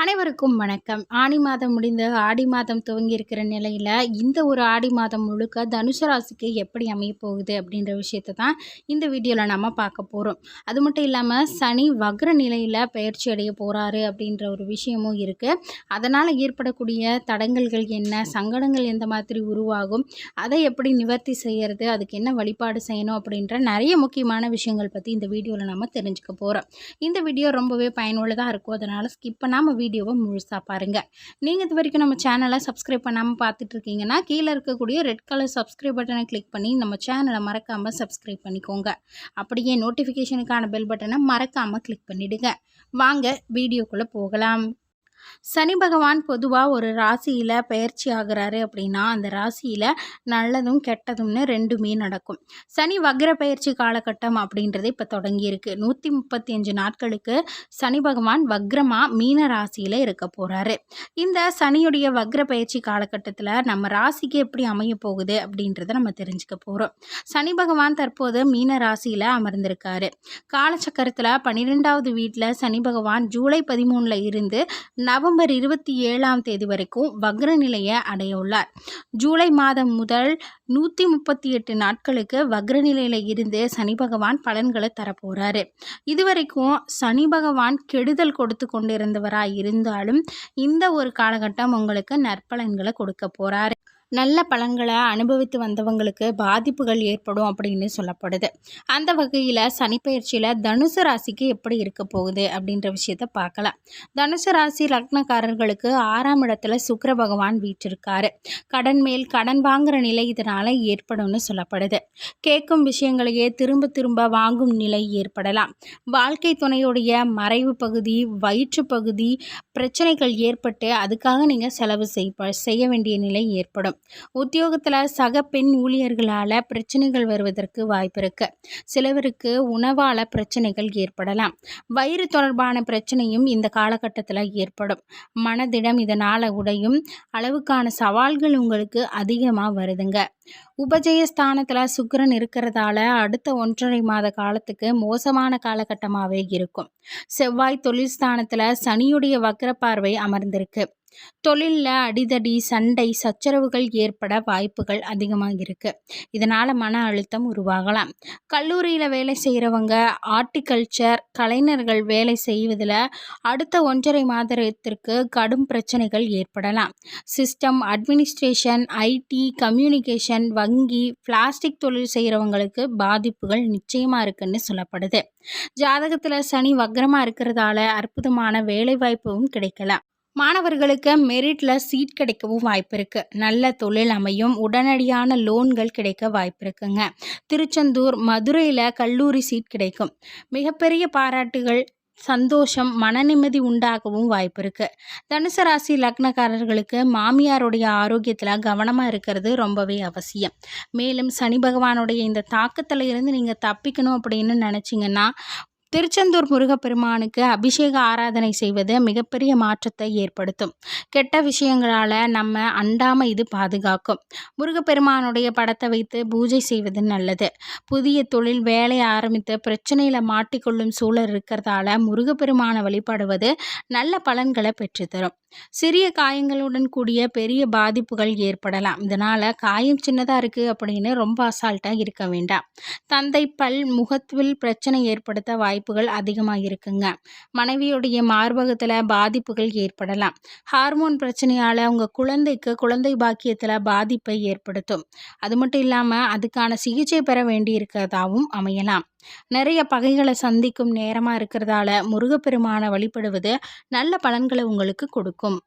அனைவருக்கும் வணக்கம். ஆடி மாதம் முடிந்து ஆடி மாதம் துவங்கி இருக்கிற நிலையில் இந்த ஒரு ஆடி மாதம் முழுக்க தனுசு ராசிக்கு எப்படி அமைய போகுது அப்படின்ற விஷயத்தை தான் இந்த வீடியோவில் நம்ம பார்க்க போகிறோம் அது மட்டும் இல்லாமல் சனி வக்ர நிலையில் பயிற்சி அடைய போகிறாரு அப்படின்ற ஒரு விஷயமும் இருக்குது அதனால் ஏற்படக்கூடிய தடங்கல்கள் என்ன சங்கடங்கள் எந்த மாதிரி உருவாகும் அதை எப்படி நிவர்த்தி செய்கிறது அதுக்கு என்ன வழிபாடு செய்யணும் அப்படின்ற நிறைய முக்கியமான விஷயங்கள் பற்றி இந்த வீடியோவில் நம்ம தெரிஞ்சுக்க போகிறோம் இந்த வீடியோ ரொம்பவே பயனுள்ளதாக இருக்கும் அதனால் ஸ்கிப் பண்ணாமல் வீடியோவை முழுசாக பாருங்கள் நீங்கள் இது வரைக்கும் நம்ம சேனலை சப்ஸ்கிரைப் பண்ணாமல் பார்த்துட்டு இருக்கீங்கன்னா கீழே இருக்கக்கூடிய ரெட் கலர் சப்ஸ்கிரைப் பட்டனை கிளிக் பண்ணி நம்ம சேனலை மறக்காமல் சப்ஸ்கிரைப் பண்ணிக்கோங்க. அப்படியே நோட்டிஃபிகேஷனுக்கான பெல் பட்டனை மறக்காமல் கிளிக் பண்ணிவிடுங்க வாங்க வீடியோக்குள்ளே போகலாம். சனி பகவான் பொதுவாக ஒரு ராசியில் பயிற்சி ஆகிறாரு அப்படின்னா அந்த ராசியில் நல்லதும் கெட்டதும்னு ரெண்டுமே நடக்கும். சனி வக்ர பயிற்சி காலகட்டம் அப்படின்றது இப்போ தொடங்கியிருக்கு. நூற்றி முப்பத்தி அஞ்சு நாட்களுக்கு சனி பகவான் வக்ரமாக மீன ராசியில் இருக்க போகிறாரு இந்த சனியுடைய வக்ர பயிற்சி காலகட்டத்தில் நம்ம ராசிக்கு எப்படி அமைய போகுது அப்படின்றத நம்ம தெரிஞ்சுக்க போகிறோம் சனி பகவான் தற்போது மீன ராசியில் அமர்ந்திருக்காரு. காலச்சக்கரத்தில் பன்னிரெண்டாவது வீட்டில் சனி பகவான் ஜூலை பதிமூணில் இருந்து நவம்பர் இருபத்தி ஏழாம் தேதி வரைக்கும் வக்ர நிலையை அடைய உள்ளார் ஜூலை மாதம் முதல் நூற்றி முப்பத்தி எட்டு நாட்களுக்கு வக்ர நிலையில் இருந்து சனி பகவான் பலன்களை தரப்போகிறாரு இதுவரைக்கும் சனி பகவான் கெடுதல் கொடுத்து கொண்டிருந்தவராக இருந்தாலும் இந்த ஒரு காலகட்டம் உங்களுக்கு நற்பலன்களை கொடுக்க போகிறாரு நல்ல பலன்களை அனுபவித்து வந்தவங்களுக்கு பாதிப்புகள் ஏற்படும் அப்படின்னு சொல்லப்படுது. அந்த வகையில் சனிப்பயிற்சியில் தனுசு ராசிக்கு எப்படி இருக்க போகுது அப்படின்ற விஷயத்த பார்க்கலாம். தனுசு ராசி லக்னக்காரர்களுக்கு ஆறாம் இடத்துல சுக்கர பகவான் வீற்றிருக்காரு. கடன் மேல் கடன் வாங்குற நிலை இதனால் ஏற்படும்னு சொல்லப்படுது. கேட்கும் விஷயங்களையே திரும்ப திரும்ப வாங்கும் நிலை ஏற்படலாம். வாழ்க்கை துணையுடைய மறைவு பகுதி வயிற்று பகுதி பிரச்சனைகள் ஏற்பட்டு அதுக்காக நீங்கள் செலவு செய்ய வேண்டிய நிலை ஏற்படும். உத்தியோகத்தில் சக பெண் ஊழியர்களால் பிரச்சனைகள் வருவதற்கு வாய்ப்பு இருக்கு சிலவருக்கு உணவால் பிரச்சனைகள் ஏற்படலாம். வயிறு தொடர்பான பிரச்சனையும் இந்த காலகட்டத்தில் ஏற்படும். மனதிடம் இதனால் உடையும் அளவுக்கான சவால்கள் உங்களுக்கு அதிகமாக வருதுங்க. உபஜயஸ்தானத்தில் சுக்கரன் இருக்கிறதால அடுத்த ஒன்றரை மாத காலத்துக்கு மோசமான காலகட்டமாகவே இருக்கும். செவ்வாய் தொழில் ஸ்தானத்தில் சனியுடைய வக்கர பார்வை அமர்ந்திருக்கு. தொழிலில் அடிதடி சண்டை சச்சரவுகள் ஏற்பட வாய்ப்புகள் அதிகமாக இருக்குது இதனால் மன அழுத்தம் உருவாகலாம். கல்லூரியில் வேலை செய்கிறவங்க ஆர்டிகல்ச்சர் கலைஞர்கள் வேலை செய்வதில் அடுத்த ஒன்றரை மாதத்திற்கு கடும் பிரச்சனைகள் ஏற்படலாம். சிஸ்டம் அட்மினிஸ்ட்ரேஷன் ஐடி கம்யூனிகேஷன் வங்கி பிளாஸ்டிக் தொழில் செய்கிறவங்களுக்கு பாதிப்புகள் நிச்சயமாக இருக்குன்னு சொல்லப்படுது. ஜாதகத்தில் சனி வக்ரமாக இருக்கிறதால அற்புதமான வேலைவாய்ப்பும் கிடைக்கலாம். மாணவர்களுக்கு மெரிட்டில் சீட் கிடைக்கவும் வாய்ப்பு இருக்குது நல்ல தொழில் அமையும். உடனடியான லோன்கள் கிடைக்க வாய்ப்பு இருக்குங்க திருச்செந்தூர் மதுரையில் கல்லூரி சீட் கிடைக்கும். மிகப்பெரிய பாராட்டுகள் சந்தோஷம் மன நிம்மதி உண்டாகவும் வாய்ப்பு இருக்குது தனுசு ராசி லக்னக்காரர்களுக்கு மாமியாருடைய ஆரோக்கியத்தில் கவனமாக இருக்கிறது ரொம்பவே அவசியம். மேலும் சனி பகவானுடைய இந்த தாக்கத்தில் இருந்து நீங்கள் தப்பிக்கணும் அப்படின்னு நினச்சிங்கன்னா திருச்செந்தூர் முருகப்பெருமானுக்கு அபிஷேக ஆராதனை செய்வது மிகப்பெரிய மாற்றத்தை ஏற்படுத்தும். கெட்ட விஷயங்களால் நம்ம அண்டாமல் இது பாதுகாக்கும். முருகப்பெருமானுடைய படத்தை வைத்து பூஜை செய்வது நல்லது. புதிய தொழில் வேலை ஆரம்பித்து பிரச்சனையில் மாட்டிக்கொள்ளும் சூழல் இருக்கிறதால முருகப்பெருமானை வழிபடுவது நல்ல பலன்களை பெற்றுத்தரும். சிறிய காயங்களுடன் கூடிய பெரிய பாதிப்புகள் ஏற்படலாம். இதனால் காயம் சின்னதாக இருக்குது அப்படின்னு ரொம்ப அசால்ட்டாக இருக்க வேண்டாம். தந்தை பல் முகத்தில் பிரச்சனை ஏற்படுத்த வாய்ப்பு வாய்ப்புகள் அதிகமாக இருக்குங்க மனைவியுடைய மார்பகத்தில் பாதிப்புகள் ஏற்படலாம். ஹார்மோன் பிரச்சனையால் உங்கள் குழந்தைக்கு குழந்தை பாக்கியத்தில் பாதிப்பை ஏற்படுத்தும். அது மட்டும் இல்லாமல் அதுக்கான சிகிச்சை பெற வேண்டியிருக்கிறதாகவும் அமையலாம். நிறைய பகைகளை சந்திக்கும் நேரமாக இருக்கிறதால முருகப்பெருமானை வழிபடுவது நல்ல பலன்களை உங்களுக்கு கொடுக்கும்.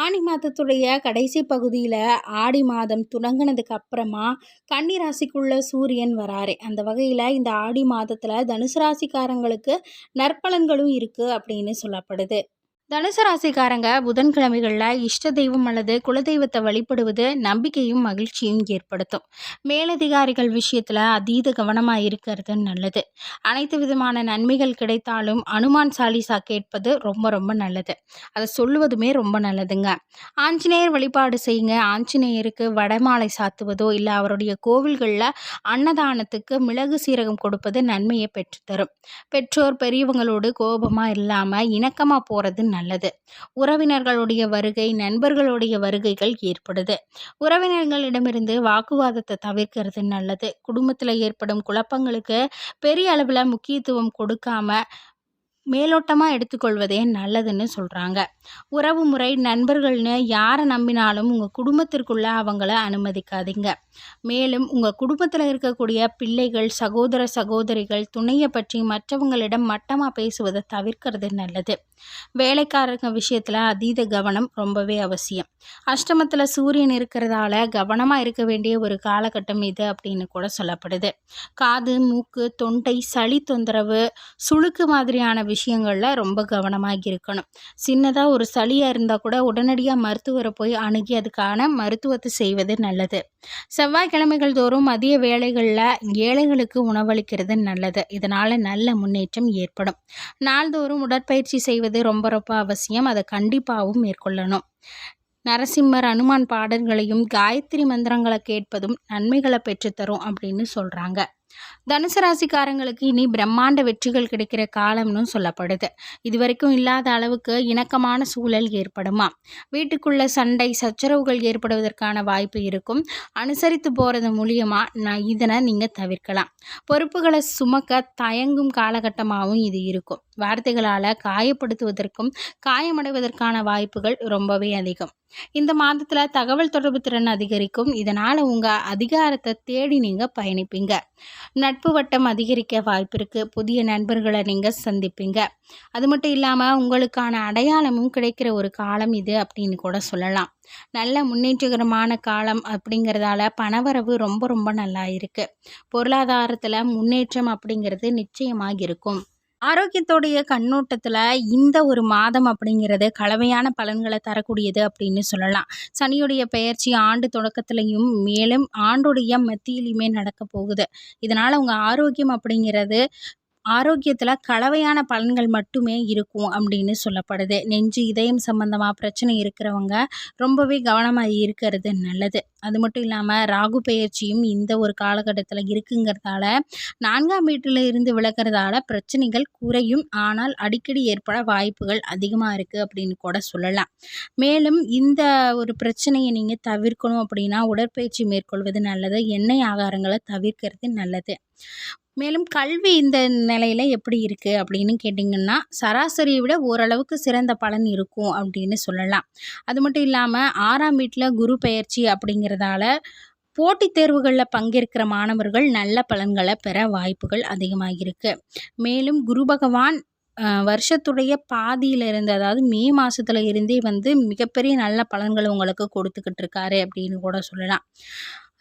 ஆணி மாதத்துடைய கடைசி பகுதியில் ஆடி மாதம் துணங்கினதுக்கு அப்புறமா கன்னி ராசிக்குள்ள சூரியன் வராரு. அந்த வகையில் இந்த ஆடி மாதத்தில் தனுசு ராசிக்காரங்களுக்கு நற்பலன்களும் இருக்குது அப்படின்னு சொல்லப்படுது. தனுசு ராசிக்காரங்க புதன்கிழமைகளில் இஷ்ட தெய்வம் அல்லது குலதெய்வத்தை வழிபடுவது நம்பிக்கையும் மகிழ்ச்சியும் ஏற்படுத்தும். மேலதிகாரிகள் விஷயத்தில் அதீத கவனமாக இருக்கிறது நல்லது. அனைத்து விதமான நன்மைகள் கிடைத்தாலும் அனுமான் சாலிசா கேட்பது ரொம்ப ரொம்ப நல்லது. அதை சொல்லுவதுமே ரொம்ப நல்லதுங்க. ஆஞ்சநேயர் வழிபாடு செய்யுங்க. ஆஞ்சநேயருக்கு வடமாலை சாத்துவதோ இல்லை அவருடைய கோவில்களில் அன்னதானத்துக்கு மிளகு சீரகம் கொடுப்பது நன்மையை பெற்றுத்தரும். பெற்றோர் பெரியவங்களோடு கோபமாக இல்லாமல் இணக்கமாக போகிறது நல்லது. உறவினர்களுடைய வருகை நண்பர்களுடைய வருகைகள் ஏற்படுது. உறவினர்களிடமிருந்து வாக்குவாதத்தை தவிர்க்கிறது நல்லது. குடும்பத்தில் ஏற்படும் குழப்பங்களுக்கு பெரிய அளவில் முக்கியத்துவம் கொடுக்காம மேலோட்டமாக எடுத்துக்கொள்வதே நல்லதுன்னு சொல்கிறாங்க உறவு முறை நண்பர்கள்னு யாரை நம்பினாலும் உங்கள் குடும்பத்திற்குள்ளே அவங்கள அனுமதிக்காதீங்க. மேலும் உங்கள் குடும்பத்தில் இருக்கக்கூடிய பிள்ளைகள் சகோதர சகோதரிகள் துணையை பற்றி மற்றவங்களிடம் மட்டமாக பேசுவதை தவிர்க்கிறது நல்லது. வேலைக்காரங்க விஷயத்தில் அதீத கவனம் ரொம்பவே அவசியம். அஷ்டமத்தில் சூரியன் இருக்கிறதால கவனமாக இருக்க வேண்டிய ஒரு காலகட்டம் இது அப்படின்னு கூட சொல்லப்படுது. காது மூக்கு தொண்டை சளி தொந்தரவு சுளுக்கு மாதிரியான விஷயங்களில் ரொம்ப கவனமாக இருக்கணும் சின்னதாக ஒரு சளியாக இருந்தால் கூட உடனடியாக மருத்துவரை போய் அணுகி அதுக்கான மருத்துவத்தை செய்வது நல்லது. செவ்வாய்க்கிழமைகள் தோறும் மதிய வேலைகளில் ஏழைகளுக்கு உணவளிக்கிறது நல்லது. இதனால் நல்ல முன்னேற்றம் ஏற்படும். நாள்தோறும் உடற்பயிற்சி செய்வது ரொம்ப ரொம்ப அவசியம். அதை கண்டிப்பாகவும் மேற்கொள்ளணும். நரசிம்மர் அனுமான் பாடல்களையும் காயத்ரி மந்திரங்களை கேட்பதும் நன்மைகளை பெற்றுத்தரும் அப்படின்னு சொல்கிறாங்க தனுசு ராசிக்காரங்களுக்கு இனி பிரம்மாண்ட வெற்றிகள் கிடைக்கிற காலம்னு சொல்லப்படுது. இது வரைக்கும் இல்லாத அளவுக்கு இணக்கமான சூழல் ஏற்படுமா? வீட்டுக்குள்ள சண்டை சச்சரவுகள் ஏற்படுவதற்கான வாய்ப்பு இருக்கும். அனுசரித்து போகிறது மூலியமாக நான் இதனை நீங்கள் தவிர்க்கலாம். பொறுப்புகளை சுமக்க தயங்கும் காலகட்டமாகவும் இது இருக்கும். வார்த்தைகளால் காயப்படுத்துவதற்கும் காயமடைவதற்கான வாய்ப்புகள் ரொம்பவே அதிகம். இந்த மாதத்தில் தகவல் தொடர்பு திறன் அதிகரிக்கும். இதனால் உங்கள் அதிகாரத்தை தேடி நீங்கள் பயணிப்பீங்க. நட்பு வட்டம் அதிகரிக்க வாய்ப்பு இருக்குது புதிய நண்பர்களை நீங்கள் சந்திப்பீங்க. அது மட்டும் இல்லாமல் உங்களுக்கான அடையாளமும் கிடைக்கிற ஒரு காலம் இது அப்படின்னு கூட சொல்லலாம். நல்ல முன்னேற்றகரமான காலம் அப்படிங்கிறதால பணவரவு ரொம்ப ரொம்ப நல்லா இருக்குது பொருளாதாரத்தில் முன்னேற்றம் அப்படிங்கிறது நிச்சயமாக இருக்கும். ஆரோக்கியத்தோடைய கண்ணோட்டத்தில் இந்த ஒரு மாதம் அப்படிங்கிறது கலவையான பலன்களை தரக்கூடியது அப்படின்னு சொல்லலாம். சனியுடைய பெயர்ச்சி ஆண்டு தொடக்கத்துலையும் மேலும் ஆண்டுடைய மத்தியிலையுமே நடக்க போகுது. இதனால் உங்கள் ஆரோக்கியம் அப்படிங்கிறது ஆரோக்கியத்தில் கலவையான பலன்கள் மட்டுமே இருக்கும் அப்படின்னு சொல்லப்படுது. நெஞ்சு இதயம் சம்மந்தமாக பிரச்சனை இருக்கிறவங்க ரொம்பவே கவனமாக இருக்கிறது நல்லது. அது மட்டும் இல்லாமல் ராகு பெயர்ச்சியும் இந்த ஒரு காலகட்டத்தில் இருக்குங்கிறதால நான்காம் வீட்டில் இருந்து விளக்குறதால பிரச்சனைகள் குறையும். ஆனால் அடிக்கடி ஏற்பட வாய்ப்புகள் அதிகமாக இருக்குது அப்படின்னு கூட சொல்லலாம். மேலும் இந்த ஒரு பிரச்சனையை நீங்கள் தவிர்க்கணும் அப்படின்னா உடற்பயிற்சி மேற்கொள்வது நல்லது. எண்ணெய் ஆகாரங்களை தவிர்க்கிறது நல்லது. மேலும் கல்வி இந்த நிலையில் எப்படி இருக்குது அப்படின்னு கேட்டிங்கன்னா சராசரியை விட ஓரளவுக்கு சிறந்த பலன் இருக்கும் அப்படின்னு சொல்லலாம். அது மட்டும் இல்லாமல் ஆறாம் வீட்டில் குரு பெயர்ச்சி அப்படிங்கிறதால போட்டித் தேர்வுகளில் பங்கேற்கிற மாணவர்கள் நல்ல பலன்களை பெற வாய்ப்புகள் அதிகமாக இருக்குது மேலும் குரு பகவான் வருஷத்துடைய பாதியில் இருந்து அதாவது மே மாதத்துல இருந்தே வந்து மிகப்பெரிய நல்ல பலன்களை உங்களுக்கு கொடுத்துக்கிட்டு இருக்காரு அப்படின்னு கூட சொல்லலாம்.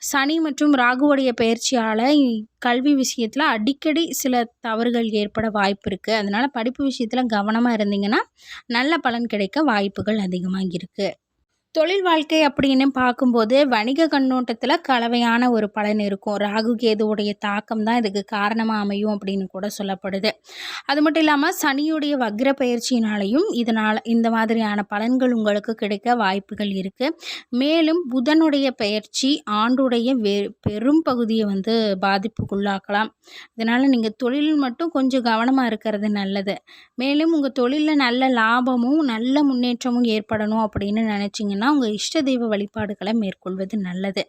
சனி மற்றும் ராகுவுடைய பயிற்சியால் கல்வி விஷயத்தில் அடிக்கடி சில தவறுகள் ஏற்பட வாய்ப்பு இருக்குது அதனால் படிப்பு விஷயத்தில் கவனமாக இருந்தீங்கன்னா நல்ல பலன் கிடைக்க வாய்ப்புகள் அதிகமாக இருக்குது தொழில் வாழ்க்கை அப்படின்னு பார்க்கும்போது வணிக கண்ணோட்டத்தில் கலவையான ஒரு பலன் இருக்கும். ராகு கேதுவுடைய தாக்கம் தான் இதுக்கு காரணமாக அமையும் அப்படின்னு கூட சொல்லப்படுது. அது மட்டும் இல்லாமல் சனியுடைய வக்ர பயிற்சியினாலையும் இதனால் இந்த மாதிரியான பலன்கள் உங்களுக்கு கிடைக்க வாய்ப்புகள் இருக்குது மேலும் புதனுடைய பயிற்சி ஆண்டுடைய வே பெரும் பகுதியை வந்து பாதிப்புக்குள்ளாக்கலாம். இதனால் நீங்கள் தொழில் மட்டும் கொஞ்சம் கவனமாக இருக்கிறது நல்லது. மேலும் உங்கள் தொழிலில் நல்ல லாபமும் நல்ல முன்னேற்றமும் ஏற்படணும் அப்படின்னு நினச்சிங்கன்னா அப்படின்னா உங்கள் இஷ்ட தெய்வ வழிபாடுகளை மேற்கொள்வது நல்லது.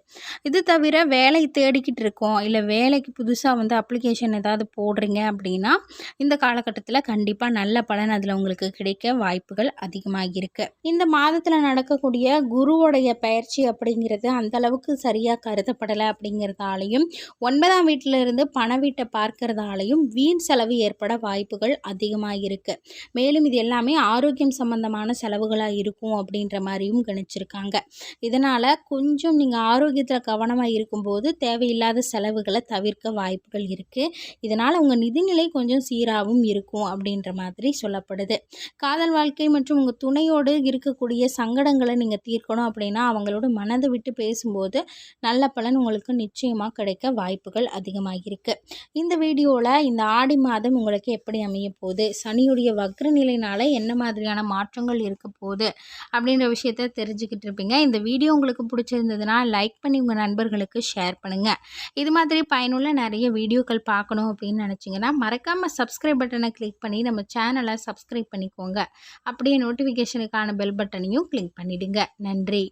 இது தவிர வேலை தேடிக்கிட்டு இருக்கோம் இல்லை வேலைக்கு புதுசாக வந்து அப்ளிகேஷன் ஏதாவது போடுறீங்க அப்படின்னா இந்த காலகட்டத்தில் கண்டிப்பாக நல்ல பலன் அதில் உங்களுக்கு கிடைக்க வாய்ப்புகள் அதிகமாக இருக்குது இந்த மாதத்தில் நடக்கக்கூடிய குருவோடைய பயிற்சி அப்படிங்கிறது அந்தளவுக்கு சரியாக கருதப்படலை அப்படிங்கிறதாலையும் ஒன்பதாம் வீட்டில் இருந்து பண வீட்டை பார்க்கறதாலையும் வீண் செலவு ஏற்பட வாய்ப்புகள் அதிகமாக இருக்குது மேலும் இது எல்லாமே ஆரோக்கியம் சம்பந்தமான செலவுகளாக இருக்கும் அப்படின்ற மாதிரியும் கணிச்சு வச்சுருக்காங்க. இதனால் கொஞ்சம் நீங்கள் ஆரோக்கியத்தில் கவனமாக இருக்கும்போது தேவையில்லாத செலவுகளை தவிர்க்க வாய்ப்புகள் இருக்குது இதனால் உங்கள் நிதிநிலை கொஞ்சம் சீராகவும் இருக்கும் அப்படின்ற மாதிரி சொல்லப்படுது. காதல் வாழ்க்கை மற்றும் உங்கள் துணையோடு இருக்கக்கூடிய சங்கடங்களை நீங்கள் தீர்க்கணும் அப்படின்னா அவங்களோட மனதை விட்டு பேசும்போது நல்ல பலன் உங்களுக்கு நிச்சயமாக கிடைக்க வாய்ப்புகள் அதிகமாக இருக்குது இந்த வீடியோவில் இந்த ஆடி மாதம் உங்களுக்கு எப்படி அமைய போகுது? சனியுடைய வக்ர நிலையினால் என்ன மாதிரியான மாற்றங்கள் இருக்க போகுது? அப்படின்ற விஷயத்தை தெரிஞ்சுக்கிட்டு இருப்பீங்க இந்த வீடியோ உங்களுக்கு பிடிச்சிருந்ததுன்னா லைக் பண்ணி உங்கள் நண்பர்களுக்கு ஷேர் பண்ணுங்கள் இது மாதிரி பயனுள்ள நிறைய வீடியோக்கள் பார்க்கணும் அப்படின்னு நினச்சிங்கன்னா மறக்காமல் சப்ஸ்கிரைப் பட்டனை கிளிக் பண்ணி நம்ம சேனலை சப்ஸ்கிரைப் பண்ணிக்கோங்க. அப்படியே நோட்டிஃபிகேஷனுக்கான பெல் பட்டனையும் கிளிக் பண்ணிவிடுங்க நன்றி.